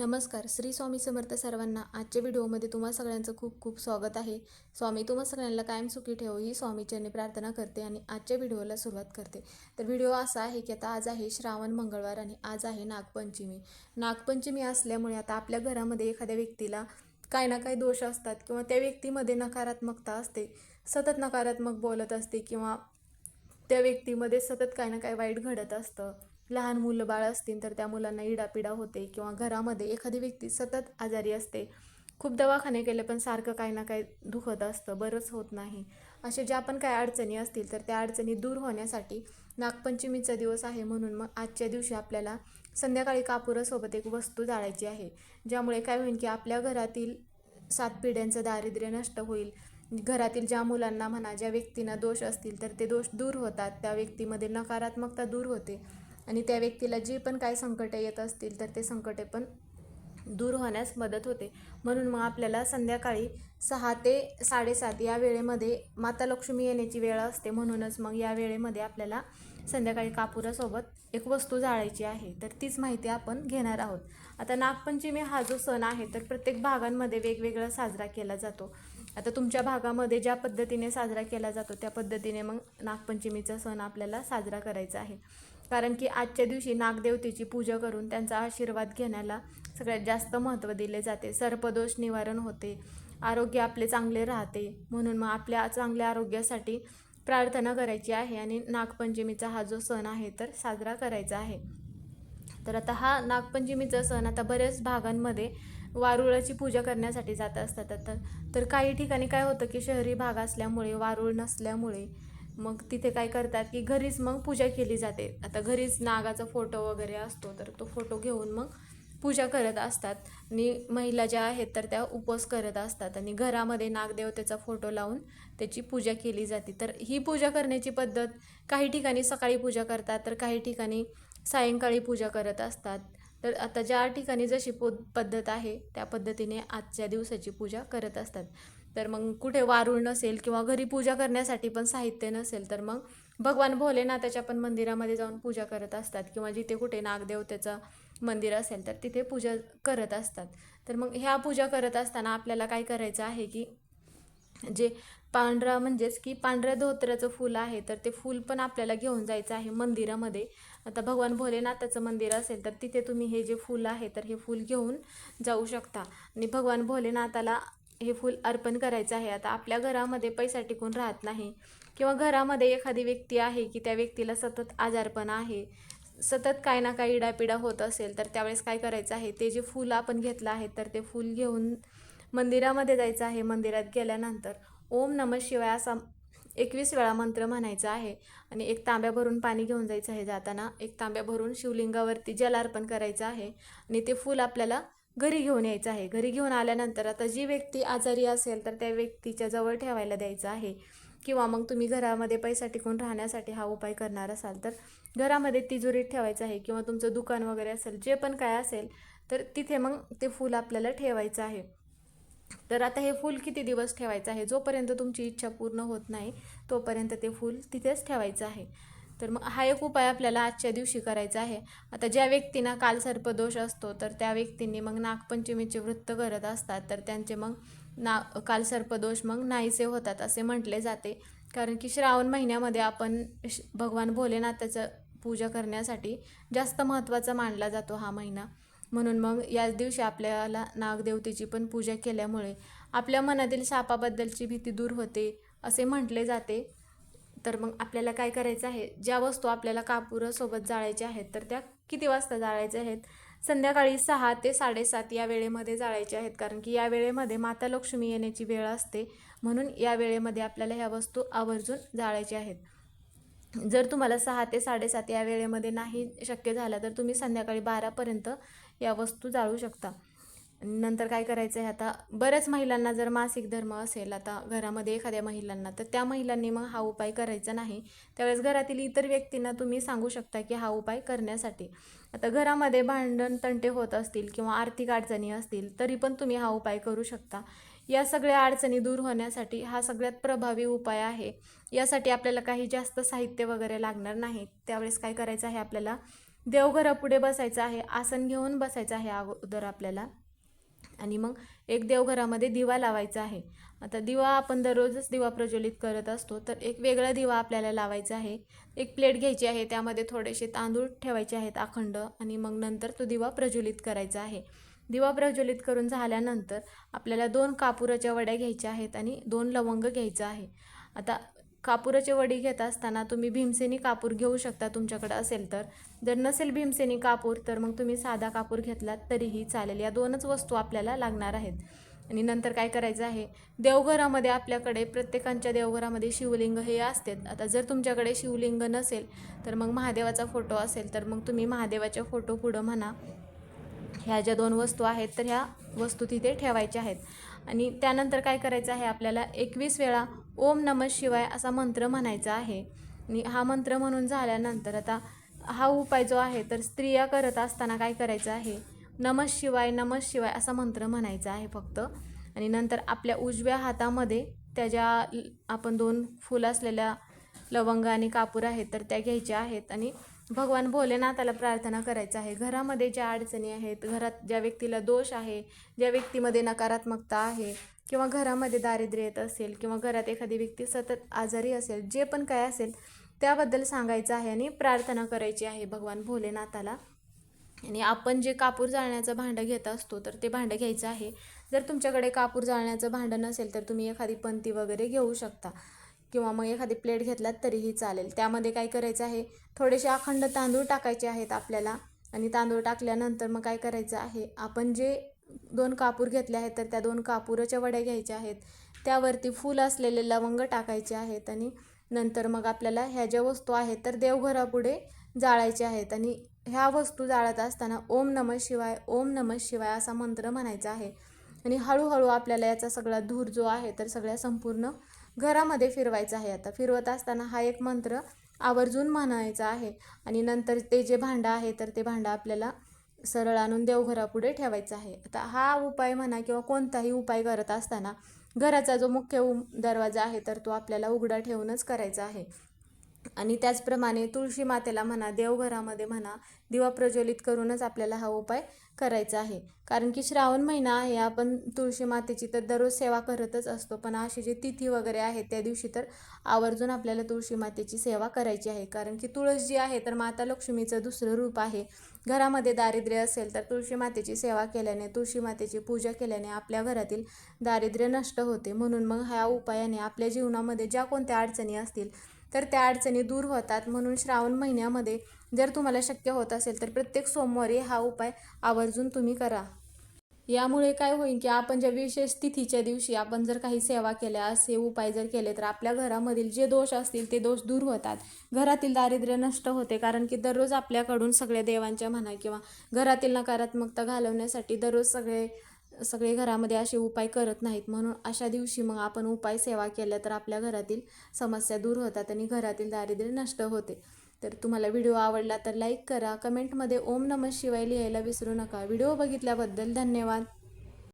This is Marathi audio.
नमस्कार श्री स्वामी समर्थ सर्वांना आजच्या व्हिडिओमध्ये तुम्हा सगळ्यांचं खूप खूप स्वागत आहे. स्वामी तुम्हा सगळ्यांना कायम सुखी ठेवू ही स्वामीचरणी प्रार्थना करते आणि आजच्या व्हिडिओला सुरुवात करते. तर व्हिडिओ असा आहे की आता आज आहे श्रावण मंगळवार आणि आज आहे नागपंचमी. नागपंचमी असल्यामुळे आता आपल्या घरामध्ये एखाद्या व्यक्तीला काही ना काही दोष असतात किंवा त्या व्यक्तीमध्ये नकारात्मकता असते सतत नकारात्मक बोलत असते किंवा त्या व्यक्तीमध्ये सतत काही ना काही वाईट घडत असतं. लहान मुलं बाळ असतील तर त्या मुलांना इडापिडा होते किंवा घरामध्ये एखादी व्यक्ती सतत आजारी असते. खूप दवाखाने केले पण सारखं काही ना काही दुखत असतं. बरंच होत नाही. असे ज्या पण काही अडचणी असतील तर त्या अडचणी दूर होण्यासाठी नागपंचमीचा दिवस आहे म्हणून मग आजच्या दिवशी आपल्याला संध्याकाळी कापुरासोबत एक वस्तू जाळायची आहे. ज्यामुळे काय होईल की आपल्या घरातील सात पिढ्यांचं दारिद्र्य नष्ट होईल. घरातील ज्या मुलांना म्हणा ज्या व्यक्तींना दोष असतील तर ते दोष दूर होतात. त्या व्यक्तीमध्ये नकारात्मकता दूर होते. आणि त्या व्यक्तीला जी पण काय संकटे येत असतील तर ते संकटे पण दूर होण्यास मदत होते. म्हणून मग आपल्याला संध्याकाळी सहा ते साडेसात या वेळेमध्ये माता लक्ष्मी येण्याची वेळ असते. म्हणूनच मग या वेळेमध्ये आपल्याला संध्याकाळी कापुरासोबत एक वस्तू जाळायची आहे. तर तीच माहिती आपण घेणार आहोत. आता नागपंचमी हा जो सण आहे तर प्रत्येक भागांमध्ये वेगवेगळा साजरा केला जातो. आता तुमच्या भागामध्ये ज्या पद्धतीने साजरा केला जातो त्या पद्धतीने मग नागपंचमीचा सण आपल्याला साजरा करायचा आहे. कारण की आजच्या दिवशी नागदेवतेची पूजा करून त्यांचा आशीर्वाद घेण्याला सगळ्यात जास्त महत्त्व दिले जाते. सर्पदोष निवारण होते. आरोग्य आपले चांगले राहते. म्हणून मग आपल्या चांगल्या आरोग्यासाठी प्रार्थना करायची आहे आणि नागपंचमीचा हा जो सण आहे तर साजरा करायचा आहे. तर आता हा नागपंचमीचा सण आता बऱ्याच भागांमध्ये वारुळाची पूजा करण्यासाठी जात असतात. आता तर काही ठिकाणी काय होतं की शहरी भाग असल्यामुळे वारुळ नसल्यामुळे मग तिथे काय करतात की घरीच मग पूजा केली जाते. आता घरीच नागाचा फोटो वगैरे असतो तर तो फोटो घेऊन मग पूजा करत असतात. आणि महिला ज्या आहेत तर त्या उपवास करत असतात. आणि घरामध्ये नागदेवतेचा फोटो लावून त्याची पूजा केली जाते. तर ही पूजा करण्याची पद्धत काही ठिकाणी सकाळी पूजा करतात तर काही ठिकाणी सायंकाळी पूजा करत असतात. तर आता ज्या ठिकाणी जशी पो पद्धत आहे त्या पद्धतीने आजच्या दिवसाची पूजा करत असतात. तर मग कुठे वारूळ नसेल किंवा घरी पूजा करण्यासाठी पण साहित्य नसेल तर मग भगवान भोलेनाथाच्या पण मंदिरामध्ये जाऊन पूजा करत असतात किंवा जिथे कुठे नागदेवतेचं मंदिर असेल तर तिथे पूजा करत असतात. तर मग ह्या पूजा करत असताना आपल्याला काय करायचं आहे की जे पांढरा म्हणजेच की पांढऱ्या धोत्र्याचं फूल आहे तर ते फूल पण आपल्याला घेऊन जायचं आहे मंदिरामध्ये. आता भगवान भोलेनाथाचं मंदिर असेल तर तिथे तुम्ही हे जे फूल आहे तर हे फूल घेऊन जाऊ शकता. आणि भगवान भोलेनाथाला हे फूल अर्पण करायचं आहे. आता आपल्या घरामध्ये पैसा टिकून राहत नाही. किंवा घरामध्ये एखादी व्यक्ती आहे की त्या व्यक्तीला सतत आजारपण आहे. सतत काय ना काही इडापिडा होत असेल तर त्यावेळेस काय करायचं आहे? ते जे फूल आपण घेतलं आहे तर ते फूल घेऊन मंदिरामध्ये जायचं आहे. मंदिरात गेल्यानंतर ओम नम शिवाय असा एकवीस वेळा मंत्र म्हणायचा आहे. आणि एक तांब्या भरून पाणी घेऊन जायचं आहे जाताना. एक तांब्या भरून शिवलिंगावरती जल अर्पण करायचं आहे. आणि ते फूल आपल्याला घरी घेऊन यायचं आहे. घरी घेऊन आल्यानंतर आता जी व्यक्ती आजारी असेल तर त्या व्यक्तीच्या जवळ ठेवायला द्यायचं आहे. किंवा मग तुम्ही घरामध्ये पैसा टिकून राहण्यासाठी हा उपाय करणार असाल तर घरामध्ये तिजोरीत ठेवायचं आहे किंवा तुमचं दुकान वगैरे असेल जे पण काय असेल तर तिथे मग ते फूल आपल्याला ठेवायचं आहे. तर आता हे फूल किती दिवस ठेवायचं आहे? जोपर्यंत तुमची इच्छा पूर्ण होत नाही तोपर्यंत ते फूल तिथेच ठेवायचं आहे. तर मग हा एक उपाय आपल्याला आजच्या दिवशी करायचा आहे. आता ज्या व्यक्तींना काल सर्पदोष असतो तर त्या व्यक्तींनी मग नागपंचमीचे वृत्त करत असतात. तर त्यांचे मग ना काल सर्पदोष मग नाहीसे होतात असे म्हटले जाते. कारण की श्रावण महिन्यामध्ये आपण श भगवान भोलेनाथाचं पूजा करण्यासाठी जास्त महत्त्वाचा मानला जातो हा महिना. म्हणून मग याच दिवशी आपल्याला नागदेवतेची पण पूजा केल्यामुळे आपल्या मनातील सापाबद्दलची भीती दूर होते असे म्हटले जाते. तर मग आपल्याला काय करायचं आहे? ज्या वस्तू आपल्याला कापुरासोबत जाळायच्या आहेत तर त्या किती वाजता जाळायच्या आहेत? संध्याकाळी सहा ते साडेसात या वेळेमध्ये जाळायचे आहेत कारण की या वेळेमध्ये माता लक्ष्मी येण्याची वेळ असते. म्हणून या वेळेमध्ये आपल्याला ह्या वस्तू आवर्जून जाळायच्या आहेत. जर तुम्हाला सहा ते साडेसात या वेळेमध्ये नाही शक्य झालं तर तुम्ही संध्याकाळी बारापर्यंत या वस्तू जाळू शकता. नंतर काय करायचं आहे आता बऱ्याच महिलांना जर मासिक धर्म असेल आता घरामध्ये एखाद्या महिलांना तर त्या महिलांनी मग हा उपाय करायचा नाही. त्यावेळेस घरातील इतर व्यक्तींना तुम्ही सांगू शकता की हा उपाय करण्यासाठी. आता घरामध्ये भांडण तंटे होत असतील किंवा आर्थिक अडचणी असतील तरी पण तुम्ही हा उपाय करू शकता. या सगळ्या अडचणी दूर होण्यासाठी हा सगळ्यात प्रभावी उपाय आहे. यासाठी आपल्याला काही जास्त साहित्य वगैरे लागणार नाही. त्यावेळेस काय करायचं आहे आपल्याला देवघरापुढे बसायचं आहे आसन घेऊन बसायचं आहे अगोदर आपल्याला. आणि मग एक देवघरामध्ये दिवा लावायचा आहे. आता दिवा आपण दररोजच दिवा प्रज्वलित करत असतो तर एक वेगळा दिवा आपल्याला लावायचा आहे. एक प्लेट घ्यायची आहे त्यामध्ये थोडेसे तांदूळ ठेवायचे आहेत अखंड आणि मग नंतर तो दिवा प्रज्वलित करायचा आहे. दिवा प्रज्वलित करून झाल्यानंतर आपल्याला दोन कापुराच्या वड्या घ्यायच्या आहेत आणि दोन लवंग घ्यायचं आहे. आता कापूराचे वडी घेत असताना तुम्ही भीमसेनी कापूर घेऊ शकता तुमच्याकडे असेल तर. जर नसेल भीमसेनी कापूर तर मग तुम्ही साधा कापूर घेतलात तरीही चालेल. या दोनच वस्तू आपल्याला लागणार आहेत. आणि नंतर काय करायचं आहे? देवघरामध्ये आपल्याकडे प्रत्येकांच्या देवघरामध्ये शिवलिंग हे असते. आता जर तुमच्याकडे शिवलिंग नसेल तर मग महादेवाचा फोटो असेल तर मग तुम्ही महादेवाच्या फोटो पुढं म्हणा. ह्या ज्या दोन वस्तू आहेत तर ह्या वस्तू तिथे ठेवायच्या आहेत. आणि त्यानंतर काय करायचं आहे? आपल्याला एकवीस वेळा ओम नम शिवाय असा मंत्र म्हणायचा आहे. आणि हा मंत्र म्हणून झाल्यानंतर आता हा उपाय जो आहे तर स्त्रिया करत असताना काय करायचं आहे? नम शिवाय नम शिवाय असा मंत्र म्हणायचा आहे फक्त. आणि नंतर आपल्या उजव्या हातामध्ये त्या ज्या आपण दोन फुल असलेल्या लवंग आणि कापूर आहेत तर त्या घ्यायच्या आहेत. आणि भगवान भोलेनाथाला प्रार्थना करायचं आहे. घरामध्ये ज्या अडचणी आहेत घरात ज्या व्यक्तीला दोष आहे ज्या व्यक्तीमध्ये नकारात्मकता आहे किंवा घरामध्ये दारिद्र्य येत असेल किंवा घरात एखादी व्यक्ती सतत आजारी असेल जे पण काय असेल त्याबद्दल सांगायचं आहे आणि प्रार्थना करायची आहे भगवान भोलेनाथाला. आणि आपण जे कापूर जाळण्याचं भांडं घेत असतो तर ते भांडं घ्यायचं आहे. जर तुमच्याकडे कापूर जाळण्याचं भांडं नसेल तर तुम्ही एखादी पंती वगैरे घेऊ शकता. किंवा मग एखादी प्लेट घेतलात तरीही चालेल. त्यामध्ये काय करायचं आहे थोडेसे अखंड तांदूळ टाकायचे आहेत आपल्याला आणि तांदूळ टाकल्यानंतर मग काय करायचं आहे आपण जे दोन कापूर घेतले आहेत तर त्या दोन कापूरच्या वड्या घ्यायच्या आहेत. त्यावरती फूल असलेले लवंग टाकायचे आहेत आणि नंतर मग आपल्याला ह्या ज्या वस्तू आहेत तर देवघरापुढे जाळायच्या आहेत आणि ह्या वस्तू जाळत असताना ओम नम शिवाय ओम नम शिवाय असा मंत्र म्हणायचा आहे. आणि हळूहळू आपल्याला याचा सगळा धूर जो आहे तर सगळ्या संपूर्ण घरामध्ये फिरवायचं आहे आता. फिरवत असताना हा एक मंत्र आवर्जून म्हणायचा आहे. आणि नंतर ते जे भांडं आहे तर ते भांडं आपल्याला सरळ आणून देवघरापुढे ठेवायचं आहे. आता हा उपाय म्हणा किंवा कोणताही उपाय करत असताना घराचा जो मुख्य दरवाजा आहे तर तो आपल्याला उघडा ठेवूनच करायचा आहे. आणि त्याचप्रमाणे तुळशी मातेला म्हणा देवघरामध्ये म्हणा दिवा प्रज्वलित करूनच आपल्याला हा उपाय करायचा आहे. कारण की श्रावण महिना आहे आपण तुळशी मातेची तर दररोज सेवा करतच असतो. पण अशी जी तिथी वगैरे आहे त्या दिवशी तर आवर्जून आपल्याला तुळशी मातेची सेवा करायची आहे. कारण की तुळस जी आहे तर माता लक्ष्मीचं दुसरं रूप आहे. घरामध्ये दारिद्र्य असेल तर तुळशी मातेची सेवा केल्याने तुळशी मातेची पूजा केल्याने आपल्या घरातील दारिद्र्य नष्ट होते. म्हणून मग ह्या उपायाने आपल्या जीवनामध्ये ज्या कोणत्या अडचणी असतील तर त्या अडचणी दूर होतात. म्हणून श्रावण महिन्यामध्ये जर तुम्हाला शक्य होत असेल तर प्रत्येक सोमवारी हा उपाय आवर्जून तुम्ही करा. यामुळे काय होईल की आपण ज्या विशेष तिथीच्या दिवशी आपण जर काही सेवा केल्या असे उपाय जर केले तर आपल्या घरामधील जे दोष असतील ते दोष दूर होतात. घरातील दारिद्र्य नष्ट होते कारण की दररोज आपल्याकडून सगळ्या देवांच्या म्हणा किंवा घरातील नकारात्मकता घालवण्यासाठी दररोज सगळे सगळे घरामध्ये असे उपाय करत नाहीत. म्हणून अशा दिवशी मग आपण उपाय सेवा केल्या तर आपल्या घरातील समस्या दूर होतात आणि घरातील दारिद्र्य नष्ट होते. तर तुम्हाला व्हिडिओ आवडला तर लाईक करा. कमेंटमध्ये ओम नमः शिवाय लिहायला विसरू नका. व्हिडिओ बघितल्याबद्दल धन्यवाद.